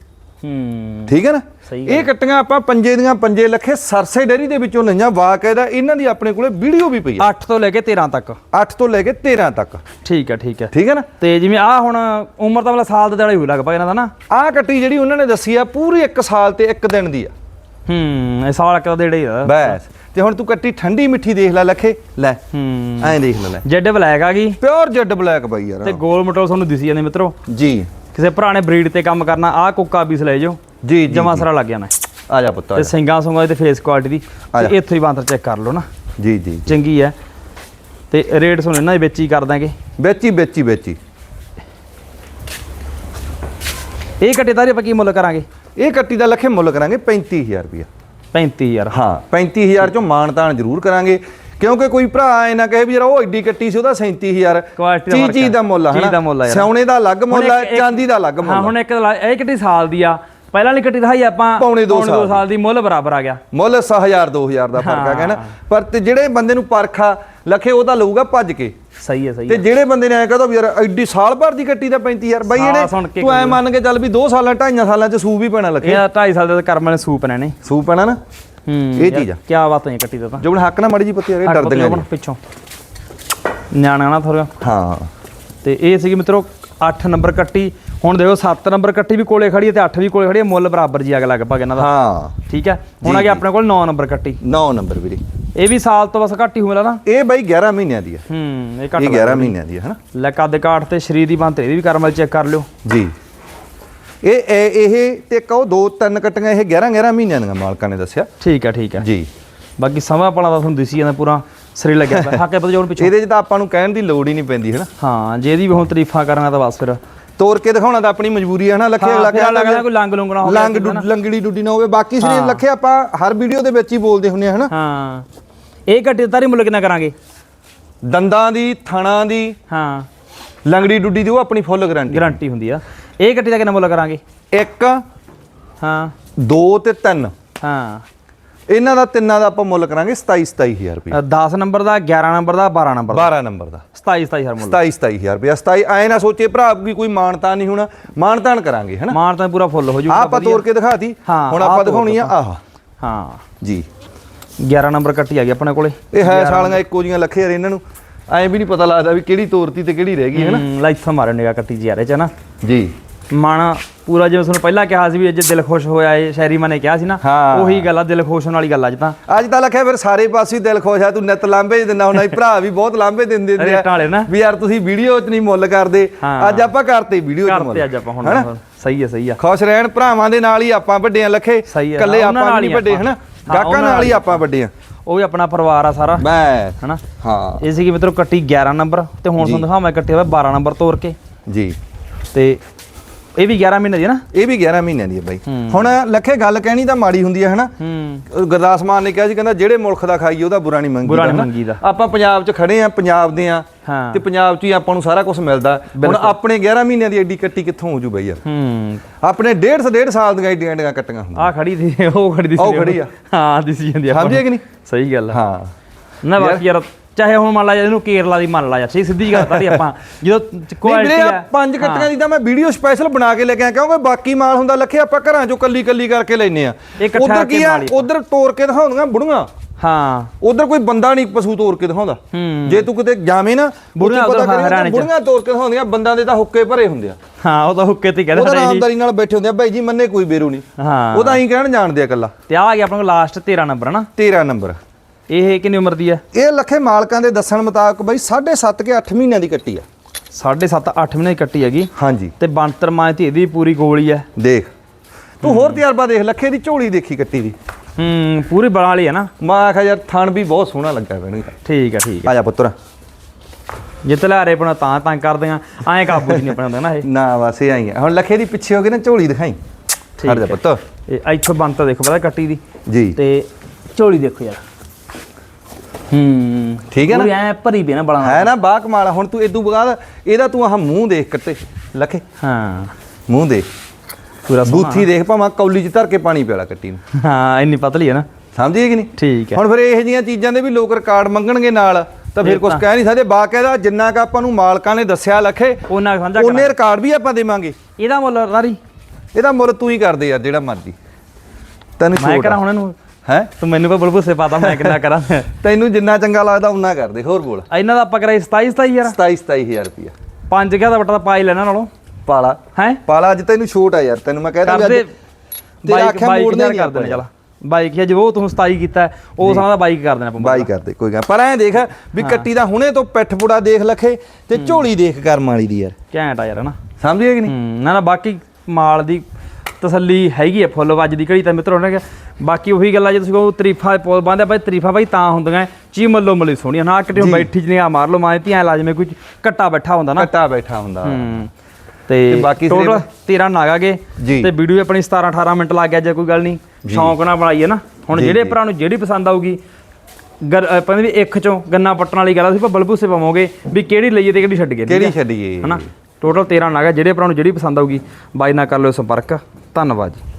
ਹੂੰ। ਠੀਕ ਹੈ ਨਾ? ਇਹ ਕੱਟੀਆਂ ਆਪਾਂ ਪੰਜੇ ਦੀਆਂ ਪੰਜੇ ਲੱਖੇ ਸਰਸੇ ਡੈਰੀ ਦੇ ਵਿੱਚੋਂ ਲਈਆਂ ਵਾਕਾਇਦਾ ਇਹਨਾਂ ਦੀ ਆਪਣੇ ਕੋਲੇ ਵੀਡੀਓ ਵੀ ਪਈ ਹੈ। 8 ਤੋਂ ਲੈ ਕੇ 13 ਤੱਕ। 8 ਤੋਂ ਲੈ ਕੇ 13 ਤੱਕ। ਠੀਕ ਹੈ ਠੀਕ ਹੈ। ਠੀਕ ਹੈ ਨਾ? ਤੇ ਜਿਵੇਂ ਆ ਹੁਣ ਉਮਰ ਤਾਂ ਮਤਲਬ ਸਾਲ ਦੇ ਦਾਲੇ ਹੋ ਲਗਭਗ ਇਹਨਾਂ ਦਾ ਨਾ। ਆਹ ਕੱਟੀ ਜਿਹੜੀ ਉਹਨਾਂ ਨੇ ਦੱਸੀ ਆ ਪੂਰੀ 1 ਸਾਲ ਤੇ 1 ਦਿਨ ਦੀ ਆ। ਹੂੰ ਇਹ ਸਾਲ ਇੱਕ ਦਾ ਆ। ਬਸ। ਤੇ ਹੁਣ ਤੂੰ ਕੱਟੀ ਠੰਡੀ ਮਿੱਠੀ ਦੇਖ ਲੈ ਲੱਖੇ। ਲੈ ਹੂੰ। ਐਂ ਦੇਖ ਲੈ ਲੈ। ਜੈਡ ਬਲੈਕ ਆ ਗਈ। ਪਿਓਰ ਜੈਡ ਬਲੈਕ ਬਾਈ ਯਾਰ। ਤੇ ਗੋਲ ਮਟੋਲ ਤੁਹਾਨੂੰ ਦਿਸੀ ਜਾਂਦੇ ਮਿੱਤਰੋ। ਜੀ। ਕਿਸੇ ਭਰਾ ਨੇ ਬਰੀਡ ਤੇ ਕੰਮ ਕਰਨਾ ਆ ਕੁੱਕਾ ਪੀਸ ਲੈ ਜਾਓ। ਜੀ ਜੀ ਜਮਾ ਸਰਾ ਲੱਗ ਜਾਣਾ। ਆ ਜਾ ਪੁੱਤ ਆ ਤੇ ਜਾ। ਸਿੰਗਾ ਸੁੰਗਾ ਤੇ ਫੇਸ ਕੁਆਲਿਟੀ ਦੀ ਆ ਜਾ। ਤੇ ਇੱਥੋਂ ਹੀ ਬਾਂਦਰ ਚੈੱਕ ਕਰ ਲਓ ਨਾ। ਜੀ ਜੀ ਚੰਗੀ ਹੈ। ਤੇ ਰੇਟ ਸੁਣ ਇਹਨਾਂ ਦੇ ਵਿੱਚ ਹੀ ਕਰ ਦਾਂਗੇ। ਵੇਚੀ ਵੇਚੀ ਵੇਚੀ। ਇਹ ਕੱਟੇ ਤਾਰੇ ਆਪਾਂ ਕੀ ਮੁੱਲ ਕਰਾਂਗੇ? ਇਹ ਕੱਟੀ ਦਾ ਲੱਖੇ ਮੁੱਲ ਕਰਾਂਗੇ 35000 ਰੁਪਇਆ। 35000 ਹਾਂ 35000 ਚੋਂ ਮਾਣ ਤਾਣ ਜ਼ਰੂਰ ਕਰਾਂਗੇ। ਕਿਉਂਕਿ ਕੋਈ ਭਰਾ ਐ ਨਾ ਕਹੇ ਵੀ ਯਾਰ ਉਹ ਐਡੀ ਕੱਟੀ ਸੀ ਉਹਦਾ 37000 Quality ਦਾ ਫ਼ਰਕ ਚੀਜ਼। ਦਾ ਮੁੱਲ ਹਨਾ? ਯਾਰ। ਸੋਨੇ ਦਾ ਅਲੱਗ ਮੁੱਲ ਇੱਕ- ਚਾਂਦੀ ਦਾ ਅਲੱਗ ਹਾਂ ਮੁੱਲ ਆ। ਹੁਣ ਇੱਕ ਇਹ ਕੱਟੀ ਸਾਲ ਦੀ ਆ? ਪਹਿਲਾਂ ਵਾਲੀ ਕੱਟੀ ਦਿਖਾਈ ਆਪਾਂ ਪੌਣੇ ਦੋ ਸਾਲ ਦੀ। ਮੁੱਲ ਬਰਾਬਰ ਆ ਗਿਆ। ਮੁੱਲ 1000 2000 ਦਾ ਫ਼ਰਕ ਆ ਗਿਆ ਨਾ। ਪਰ ਤੇ ਜਿਹੜੇ ਬੰਦੇ ਨੂੰ ਪਰਖਾ ਲੱਖੇ ਉਹ ਤਾਂ ਲਊਗਾ ਭੱਜ ਕੇ। ਸਹੀ ਹੈ ਸਹੀ ਤੇ ਹੈ। ਜਿਹੜੇ ਬੰਦੇ ਨੇ ਐ ਕਹਦਾ ਵੀ ਯਾਰ ਐਡੀ ਸਾਲ ਭਰ ਦੀ ਕੱਟੀ ਦਾ 35000 ਬਾਈ ਇਹਨੇ ਤੂੰ ਐ ਮੰਨ ਕੇ ਚੱਲ ਵੀ 2 ਸਾਲਾਂ 2.5 ਸਾਲਾਂ ਚ ਸੂ ਵੀ ਪੈਣਾ ਲੱਖੇ। ਇਹ 2.5 ਸਾਲ ਦੇ ਕਰਮ ਵਾਲੇ ਸੂਪ ਨੇ ਨੇ। ਸੂ ਪੈਣਾ ਨਾ? ਹੂੰ ਇਹ ਚੀਜ਼ ਆ। ਕੀ ਬਾਤ ਹੈ ਕੱਟੀ ਦਾ ਤਾਂ। ਜੋਬਨ ਹੱਕ ਨਾ ਮੜੀ ਜੀ ਪੱਤੀ ਯਾਰ ਇਹ ਨੇ ਪਿੱਛੋਂ। ਨਿਆਣਾ ਨਾ ਥੋੜਾ ਹਾਂ। ਤੇ ਇਹ ਸੀਗੀ ਮਿੱਤਰੋ 8 ਨੰਬਰ ਕੱਟੀ। ਹੁਣ ਦੇਖੋ 7 ਨੰਬਰ ਕੱਟੀ ਵੀ ਕੋਲੇ ਖੜੀ ਹੈ ਤੇ 8 ਵੀ ਕੋਲੇ ਖੜੀ ਹੈ ਮੁੱਲ ਬਰਾਬਰ ਜੀ ਅਗ ਲਗਭਗ ਇਹਨਾਂ ਦਾ। ਹਾਂ। ਠੀਕ ਹੈ? ਹੁਣ ਆ ਗਿਆ ਆਪਣੇ ਕੋਲ 9 ਨੰਬਰ ਕੱਟੀ। 9 ਨੰਬਰ ਵੀਰੇ। ਇਹ ਵੀ ਸਾਲ ਤੋਂ ਬਸ ਘੱਟ ਹੀ ਹੋਵੇਲਾ ਨਾ। ਇਹ ਬਾਈ 11 ਮਹੀਨਿਆਂ ਦੀ ਹੈ। ਹੂੰ ਇਹ ਘੱਟ ਇਹ 11 ਮਹੀਨਿਆਂ ਦੀ ਹੈ ਹਨਾ? ਲੈ ਕੱਦ ਕਾਠ ਤੇ ਸ਼ਰੀਰ ਦੀ ਬੰਤ ਇਹਦੀ ਵੀ ਕਰਮ ਵਾਲੀ ਚੈੱਕ ਕਰ ਲਿਓ। ਜੀ। ਇਹ ਇਹ ਇਹ ਤੇ ਕਹੋ ਦੋ ਤਿੰਨ ਕੱਟੀਆਂ ਇਹ 11 11 ਮਹੀਨਿਆਂ ਦੀਆਂ ਮਾਲਕਾਂ ਨੇ ਦੱਸਿਆ। ਠੀਕ ਹੈ ਠੀਕ ਹੈ ਜੀ। ਬਾਕੀ ਸਮਾਂ ਆਪਣਾ ਤਾਂ ਤੁਹਾਨੂੰ ਦਿਸੀ ਜਾਂਦਾ ਪੂਰਾ ਸਰੀਰ ਲੱਗਿਆ ਪਿਆ। ਹਾਕੇ ਪਤਾ ਜੋੜ ਪਿੱਛੇ ਇਹਦੇ 'ਚ ਤਾਂ ਆਪਾਂ ਨੂੰ ਕਹਿਣ ਦੀ ਲੋੜ ਹੀ ਨਹੀਂ ਪੈਂਦੀ ਹੈ ਨਾ ਹਾਂ ਜੇ ਇਹਦੀ ਵੀ ਹੁਣ ਤਾਰੀਫਾਂ ਕਰਾਂਗਾ ਤਾਂ ਬਸ ਫਿਰ। ਤੋੜ ਕੇ ਦਿਖਾਉਣਾ ਤਾਂ ਆਪਣੀ ਮਜਬੂਰੀ ਹੈ ਨਾ ਲੱਖੇ ਹਾਂ, ਅਗਲਾ ਫਿਰ ਕਹਿੰਦਾ ਕੋਈ ਲੰਗ ਲੁੰਗ ਨਾ ਹੋਵੇ ਲੰਗ ਦਾ ਨਾ। ਲੰਗੜੀ ਡੁੱਡੀ ਨਾ ਹੋਵੇ। ਬਾਕੀ ਸਰੀਰ ਲੱਖੇ ਆਪਾਂ ਹਰ ਵੀਡੀਓ ਦੇ ਵਿੱਚ ਹੀ ਬੋਲਦੇ ਹੁੰਨੇ ਆ ਹਨਾ? ਹਾਂ। ਇਹ ਕੱਟੀ ਤਾਰੀ ਮੁੱਲ ਕਿੰਨਾ ਕਰਾਂਗੇ? ਦੰਦਾਂ ਦੀ ਥਣਾ ਦੀ ਹਾਂ। ਲੰਗੜੀ ਡੁੱਡੀ ਦੀ ਉਹ ਆਪਣੀ ਫੁੱਲ ਗਾਰੰਟੀ। ਗਾਰੰਟੀ ਹੁੰਦੀ ਆ। ਇਹ ਕੱਟੀ ਦਾ ਕਿੰਨਾ ਮੁੱਲ ਕਰਾਂਗੇ। ਇੱਕ ਹਾਂ। ਦੋ ਤੇ ਤਿੰਨ। ਹਾਂ। ਇਹਨਾਂ ਦਾ ਤਿੰਨਾਂ ਦਾ ਆਪਾਂ ਮੁੱਲ ਕਰਾਂਗੇ 27 27000 ਰੁਪਏ 10 ਨੰਬਰ ਦਾ 11 ਨੰਬਰ ਦਾ 12 ਨੰਬਰ ਦਾ। 12 ਨੰਬਰ ਦਾ। 27 27000 ਮੁੱਲ। 27 27000 ਰੁਪਏ 27 ਐ ਨਾ ਸੋਚੇ ਭਰਾ ਵੀ ਕੋਈ ਮਾਨਤਾ ਨਹੀਂ ਹੋਣਾ। ਮਾਨਤਾਨ ਕਰਾਂਗੇ ਹਨਾ? ਮਾਨ ਤਾਂ ਪੂਰਾ ਫੁੱਲ ਹੋ ਜਾਊਗਾ ਆਪਾਂ ਤੋੜ ਕੇ ਦਿਖਾਤੀ। ਹੁਣ ਆਪਾਂ ਦਿਖਾਉਣੀ ਆ ਆਹ। ਹਾਂ। ਜੀ। 11 ਨੰਬਰ ਕੱਟੀ ਆ ਗਈ ਆਪਣੇ ਕੋਲੇ। ਇਹ ਹੈ ਸਾਲੀਆਂ ਇੱਕੋ ਜੀਆਂ ਲੱਖੇ ਯਾਰ ਇਹਨਾਂ ਨੂੰ। ਐਂ ਵੀ ਨਹੀਂ ਪਤਾ ਲੱਗਦਾ ਵੀ ਕਿਹੜੀ ਤੋਰਤੀ ਤੇ ਕਿਹੜੀ ਰਹਿ ਗਈ ਹੈ ਨਾ ਹੂੰ ਲਾਈਥ ਮਾਰੇ ਨਿਗਾ ਕੱਟੀ ਜੀ ਯਾਰ ਇਹ ਚ ਨਾ ਜੀ। ਮਨ ਪੂਰਾ ਜਿਵੇਂ ਤੁਹਾਨੂੰ ਪਹਿਲਾਂ ਕਿਹਾ ਸੀ ਵੀ ਅੱਜ ਦਿਲ ਖੁਸ਼ ਹੋਇਆ ਏ ਸ਼ਾਇਰੀ ਮਾਨੇ ਕਿਹਾ ਸੀ ਨਾ ਹਾਂ। ਉਹੀ ਗੱਲ ਆ ਦਿਲ ਖੁਸ਼ ਹੋਣ ਵਾਲੀ ਗੱਲ ਅੱਜ ਤਾਂ। ਅੱਜ ਤਾਂ ਲੱਖਿਆ ਫਿਰ ਸਾਰੇ ਪਾਸੇ ਹੀ ਦਿਲ ਖੁਸ਼ ਆ ਤੂੰ ਨਿਤ ਲਾਂਭੇ ਦਿੰਦਾ ਹੁੰਦਾ ਸੀ ਭਰਾ ਵੀ ਬਹੁਤ ਲਾਂਭੇ ਦਿੰਦੇ ਹੁੰਦੇ ਨਾ। ਵੀ ਯਾਰ ਤੁਸੀਂ ਵੀਡੀਓ 'ਚ ਨਹੀਂ ਮੁੱਲ ਕਰਦੇ ਹਾਂ। ਅੱਜ ਆਪਾਂ ਕਰਤੇ ਵੀਡੀਓ 'ਚ ਮੁੱਲ। ਕਰਤੇ ਅੱਜ ਆਪਾਂ ਹੁਣ ਹਨਾ? ਸਹੀ ਹੈ ਸਹੀ ਆ। ਖੁਸ਼ ਰਹਿਣ ਭਰਾਵਾਂ ਦੇ ਨਾਲ ਹੀ ਆਪਾਂ ਵੱਡੇ ਆ ਲੱਖੇ ਸਹੀ ਆ, ਉਹਨਾਂ ਆਪਾਂ ਨਾਲ ਨਹੀਂ ਹੀ ਵੱਡੇ ਆਪਾਂ। ਹਨਾ? ਹਾਂ, ਗਾਹਕਾਂ ਉਹਨਾਂ ਨਾਲ ਹੀ ਆਪਾਂ ਵੱਡੇ ਆ। ਉਹ ਵੀ ਆਪਣਾ ਪਰਿਵਾਰ ਆ ਸਾਰਾ। ਮੈਂ ਹਨਾ? ਹਾਂ। ਇਹ ਸੀਗੀ ਮਿੱਤਰੋ ਕੱਟੀ 11 ਨੰਬਰ ਤੇ ਹੁਣ ਤੁਹਾਨੂੰ ਦਿਖਾਵਾਂ ਕੱਟੀ ਹੋਇਆ 12 ਨੰਬਰ ਤੋੜ ਕੇ। ਜੀ। ਤੇ ਇਹ ਵੀ 11 ਮਹੀਨੇ ਦੀ ਹੈ ਨਾ? ਇਹ ਵੀ 11 ਮਹੀਨਿਆਂ ਦੀ ਹੈ ਬਾਈ। ਹੁਣ ਲੱਖੇ ਗੱਲ ਕਹਿਣੀ ਤਾਂ ਮਾੜੀ ਹੁੰਦੀ ਹੈ ਹਨਾ? ਗੁਰਦਾਸ ਮਾਨ ਨੇ ਕਿਹਾ ਸੀ ਕਹਿੰਦਾ ਜਿਹੜੇ ਮੁਲਕ ਦਾ ਖਾਈਏ ਉਹਦਾ ਬੁਰਾ ਨਹੀਂ ਮੰਗੀਦਾ ਬੁਰਾ ਨਹੀਂ। ਮੰਗੀਦਾ। ਆਪਾਂ ਪੰਜਾਬ 'ਚ ਖੜੇ ਆ ਪੰਜਾਬ ਦੇ ਆ ਤੇ ਪੰਜਾਬ 'ਚ ਹੀ ਆਪਾਂ ਨੂੰ ਸਾਰਾ ਕੁਝ ਮਿਲਦਾ। ਹੁਣ ਆਪਣੇ 11 ਮਹੀਨਿਆਂ ਦੀ ਐਡੀ ਕੱਟੀ ਕਿੱਥੋਂ ਹੋ ਜੂ ਬਈ ਯਾਰ? ਹੂੰ। ਆਪਣੇ 1.5 ਡੇਢ ਸਾਲ ਦੀਆਂ ਐਡੀਆਂ ਐਡੀਆਂ ਕੱਟੀਆਂ ਹੁੰਦੀਆਂ। ਆ ਖੜੀ ਸੀ ਉਹ ਖੜੀ ਦੀ ਉਹ ਖੜੀ ਆ। ਹਾਂ ਦਿਸੀ ਜਾਂਦੀ ਆ। ਸਮਝੇ ਕਿ ਨਹੀਂ? ਸਹੀ ਗੱਲ ਆ। ਹਾਂ। ਨਾ ਬਾਕੀ ਯਾਰ ਚਾਹੇ ਹੁਣ ਮੰਨ ਲਾ ਇਹਨੂੰ ਕੇਰਲਾ ਦੀ ਮੰਨ ਲਾ ਸਹੀ ਸਿੱਧੀ ਜਿਹੀ ਗੱਲ ਤਾਂ ਦੀ ਆਪਾਂ *laughs* ਜਦੋਂ ਕੁਆਲਿਟੀ ਆ ਪੰਜ ਕੱਟੀਆਂ ਦੀ ਤਾਂ ਮੈਂ ਵੀਡੀਓ ਸਪੈਸ਼ਲ ਬਣਾ ਕੇ ਲੈ ਕੇ ਆਇਆ ਕਿਉਂਕਿ ਬਾਕੀ ਮਾਲ ਹੁੰਦਾ ਲੱਖੇ ਆਪਾਂ ਘਰਾਂ ਚੋਂ ਕੱਲੀ ਕੱਲੀ ਕਰਕੇ ਲੈਨੇ ਆ ਉਧਰ ਕੀ ਆ। ਉਧਰ ਤੋੜ ਕੇ ਦਿਖਾਉਂਦੀਆਂ ਬੁੜੀਆਂ। ਹਾਂ। ਉਧਰ ਕੋਈ ਬੰਦਾ ਨਹੀਂ ਪਸ਼ੂ ਤੋੜ ਕੇ ਦਿਖਾਉਂਦਾ। ਜੇ ਤੂੰ ਕਿਤੇ ਜਾਵੇਂ ਨਾ ਬੁੜੀਆਂ ਪਤਾ ਕਰੀਂ। ਬੁੜੀਆਂ ਤੋੜ ਕੇ ਦਿਖਾਉਂਦੀਆਂ ਬੰਦਾਂ ਦੇ ਤਾਂ ਹੁੱਕੇ ਭਰੇ ਹੁੰਦੇ ਆ। ਹਾਂ ਉਹ ਤਾਂ ਹੁੱਕੇ ਤੇ ਕਹਿੰਦੇ ਜੀ। ਆਰਾਮਦਾਰੀ ਨਾਲ ਬੈਠੇ ਹੁੰਦੇ ਆ ਬਾਈ ਜੀ ਮੰਨੇ ਕੋਈ ਬੇਰੂ ਨਹੀਂ। ਹਾਂ। ਉਹ ਤਾਂ ਐਂ ਕਹਿਣ ਜਾਣਦੇ ਆ ਇਕੱਲਾ। ਤੇ ਆ ਗਿਆ ਆਪਣੇ ਕੋਲ ਲਾਸਟ 13 ਨੰਬਰ ਹਨਾ? 13 ਨੰਬਰ ਇਹ ਕਿੰਨੀ ਉਮਰ ਦੀ ਆ? ਇਹ ਲੱਖੇ ਮਾਲਕਾਂ ਦੇ ਦੱਸਣ ਮੁਤਾਬਕ ਬਾਈ 7.5 ਕੇ 8 ਮਹੀਨਿਆਂ ਦੀ ਕੱਟੀ ਆ। 7.5 8 ਮਹੀਨੇ ਦੀ ਕੱਟੀ ਹੈਗੀ? ਹਾਂਜੀ। ਤੇ ਬੰਤਰ ਮਾਂ ਤੇ ਇਹਦੀ ਪੂਰੀ ਗੋਲੀ ਹੈ ਦੇਖ ਤੂੰ ਹੋਰ ਤਜਰਬਾ ਦੇਖ ਲੱਖੇ ਦੀ ਝੋਲੀ ਦੇਖੀ ਕੱਟੀ ਦੀ। ਹੂੰ ਪੂਰੀ ਬਲਾਂ ਵਾਲੀ ਹੈ ਨਾ? ਮੈਂ ਆਖਿਆ ਯਾਰ ਥਣ ਵੀ ਬਹੁਤ ਸੋਹਣਾ ਲੱਗਾ ਮੈਨੂੰ। ਠੀਕ ਹੈ ਠੀਕ ਹੈ ਆ ਜਾ ਪੁੱਤਰ। ਜਿੱਤ ਲਾਰੇ ਪਣਾ ਤਾਂ ਤਾਂ ਕਰਦੀਆਂ ਐਂ ਕਾਬੂ ਨਹੀਂ ਆਪਣਾ ਹੁੰਦਾ ਨਾ ਇਹ। ਨਾ ਬਸ ਇਹ ਆਈ ਆ। ਹੁਣ ਲੱਖੇ ਦੀ ਪਿੱਛੇ ਹੋ ਕੇ ਨਾ ਝੋਲੀ ਦਿਖਾਈ। ਠੀਕ ਜਾ ਹੈ। ਪੁੱਤ ਇਹ ਇੱਥੋਂ ਬੰਤਰ ਦੇਖੋ ਪਤਾ ਕੱਟੀ ਦੀ। ਜੀ। ਤੇ ਝੋਲੀ ਦੇਖੋ ਯਾਰ। ਹੂੰ। ਠੀਕ ਹੈ ਨਾ? ਪੂਰੀ ਐ ਭਰੀ ਹੈ ਨਾ ਬਲਾਂ ਨਾਲ। ਹੈ ਨਾ ਬਾ ਕਮਾਲ ਆ। ਹੁਣ ਤੂੰ ਇਦੋਂ ਬਾਅਦ ਇਹਦਾ ਤੂੰ ਆਹ ਮੂੰਹ ਦੇਖ ਕੱਟੇ ਲੱਖੇ। ਹਾਂ। ਮੂੰਹ ਦੇਖ। ਪੂਰਾ ਸੋਹਣਾ। ਬੂਥੀ ਦੇਖ ਭਾਵੇਂ ਕੌਲੀ 'ਚ ਧਰ ਕੇ ਪਾਣੀ ਪਿਆਲਾ ਕੱਟੀ ਨੂੰ। ਹਾਂ ਇੰਨੀ ਪਤਲੀ ਹੈ ਨਾ। ਸਮਝੀਏ ਕਿ ਨਹੀਂ? ਠੀਕ ਹੈ। ਹੁਣ ਫਿਰ ਇਹੋ ਜਿਹੀਆਂ ਚੀਜ਼ਾਂ ਦੇ ਵੀ ਲੋਕ ਰਿਕਾਰਡ ਮੰਗਣਗੇ ਨਾਲ ਤਾਂ ਫਿਰ ਕੁਝ ਕਹਿ ਨਹੀਂ ਸਕਦੇ। ਬਾਕਾਇਦਾ ਜਿੰਨਾ ਕ ਆਪਾਂ ਨੂੰ ਮਾਲਕਾਂ ਨੇ ਦੱਸਿਆ ਲੱਖੇ ਉਹਨਾਂ ਕੁ ਸਾਂਝਾ ਉਹਨੇ ਕਰਾਂ ਰਿਕਾਰਡ ਵੀ ਆਪਾਂ ਦੇਵਾਂਗੇ। ਇਹਦਾ ਮੁੱਲ ਰਾਰੀ। ਇਹਦਾ ਮੁੱਲ ਤੂੰ ਹੀ ਕਰਦੇ ਯਾਰ ਜਿਹੜਾ ਮਰਜ਼ੀ। ਤੈਨੂੰ ਮੈਂ ਛੋਟ ਕਰਾਂ ਹੁਣ ਇਹਨੂੰ ਹੈ? ਤੂੰ ਮੈਨੂੰ ਕੋਈ ਬਲਬੂਸੇ ਪਾਤਾ ਮੈਂ ਕਿੰਨਾ ਕਰਾਂ ਤੈਨੂੰ ਜਿੰਨਾ ਚੰਗਾ ਲੱਗਦਾ ਉਨਾ ਕਰਦੇ ਹੋਰ ਬੋਲ। ਇਹਨਾਂ ਦਾ ਆਪਾਂ ਕਰਾਈ 27 27 ਯਾਰ 27 27000 ਰੁਪਇਆ। ਪੰਜ ਕਿਆ ਦਾ ਵੱਟਾ ਤਾਂ ਪਾ ਹੀ ਲੈਣਾ ਨਾਲੋਂ। ਪਾਲਾ। ਹੈ? ਪਾਲਾ ਅੱਜ ਤੈਨੂੰ ਛੋਟ ਆ ਯਾਰ ਤੈਨੂੰ ਮੈਂ ਕਹਿ ਕਰਦੇ ਅੱਜ ਤੇਰਾ ਬਾਈਕ ਬਾਈਕ ਮੋੜਨੇ ਕਰ ਦੇਣੇ ਚਲ। ਬਾਈਕ ਹੈ ਜੋ ਤੂੰ 27 ਕੀਤਾ ਉਹ ਸਾਰਾ ਦਾ ਬਾਈਕ ਕਰ ਦੇਣਾ ਆਪਾਂ ਬਾਈ ਕਰਦੇ ਕੋਈ ਗੱਲ ਪਰ ਐਂ ਦੇਖ ਵੀ ਕੱਟੀ ਦਾ ਹੁਣੇ ਤੋਂ ਪਿੱਠ ਪੁੜਾ ਦੇਖ ਲਖੇ ਤੇ ਝੋਲੀ ਦੇਖ ਕਰਮ ਵਾਲੀ ਦੀ ਯਾਰ। ਘੈਂਟ ਆ ਯਾਰ ਹਨਾ ਸਮਝਿਆ ਕਿ ਨਹੀਂ? ਨਾ ਨਾ ਬਾਕੀ ਮਾਲ ਦੀ ਤਸੱਲੀ ਹੈਗੀ ਹੈ ਫੁੱਲ ਵੱਜ ਦੀ ਘੜੀ ਤਾਂ ਮਿੱਤਰੋ ਨੇ ਬਾਕੀ ਉਹੀ ਗੱਲਾਂ ਜੇ ਤੁਸੀਂ ਕਹੋ ਤਰੀਫਾ ਪੁੱਲ ਬੰਦੇ ਬਾਈ ਤਰੀਫਾ ਬਾਈ ਤਾਂ ਹੁੰਦੀਆਂ ਚੀ ਮੱਲੋ ਮੱਲੀ ਸੋਹਣੀਆਂ ਨਾ ਕਿਤੇ। ਬੈਠੀ ਜਨੇ ਆ ਮਾਰ ਲਓ ਮਾਂ ਧੀਆਂ ਲਾਜ਼ਮੇ ਕੋਈ ਕੱਟਾ ਬੈਠਾ ਹੁੰਦਾ ਨਾ। ਕੱਟਾ ਬੈਠਾ ਹੁੰਦਾ। ਤੇ ਬਾਕੀ ਟੋਟਲ ਸਿਰੇ- 13 ਨਾਗਾਗੇ ਜੀ। ਤੇ ਵੀਡੀਓ ਆਪਣੀ 17 18 ਮਿੰਟ ਲੱਗ ਗਿਆ ਜੇ ਕੋਈ ਗੱਲ ਨਹੀਂ। ਸ਼ੌਂਕ ਨਾਲ ਬਣਾਈ ਹੈ ਨਾ। ਹੁਣ ਜਿਹੜੇ। ਭਰਾ ਨੂੰ ਜਿਹੜੀ ਪਸੰਦ ਆਊਗੀ ਨੇ ਵੀ ਇੱਕ ਚੋਂ ਗੰਨਾ ਪੱਟਣ ਵਾਲੀ ਗੱਲ ਸੀ ਪਰ ਬਲਬੂਸੇ ਪਾਵਾਂਗੇ ਵੀ ਕਿਹੜੀ ਲਈਏ ਤੇ ਕਿਹੜੀ ਛੱਡੀਏ ਠੀਕ ਕਿਹੜੀ? ਛੱਡੀਏ ਹਨਾ? ਟੋਟਲ 13 ਨਾਗਾ ਜਿਹੜੇ ਭਰਾ ਨੂੰ ਜਿਹੜੀ ਪਸੰਦ ਆਊਗੀ ਬਾਈ ਨਾਲ ਕਰ ਲਿਓ ਸੰਪਰਕ। ਧੰਨਵਾਦ ਜੀ।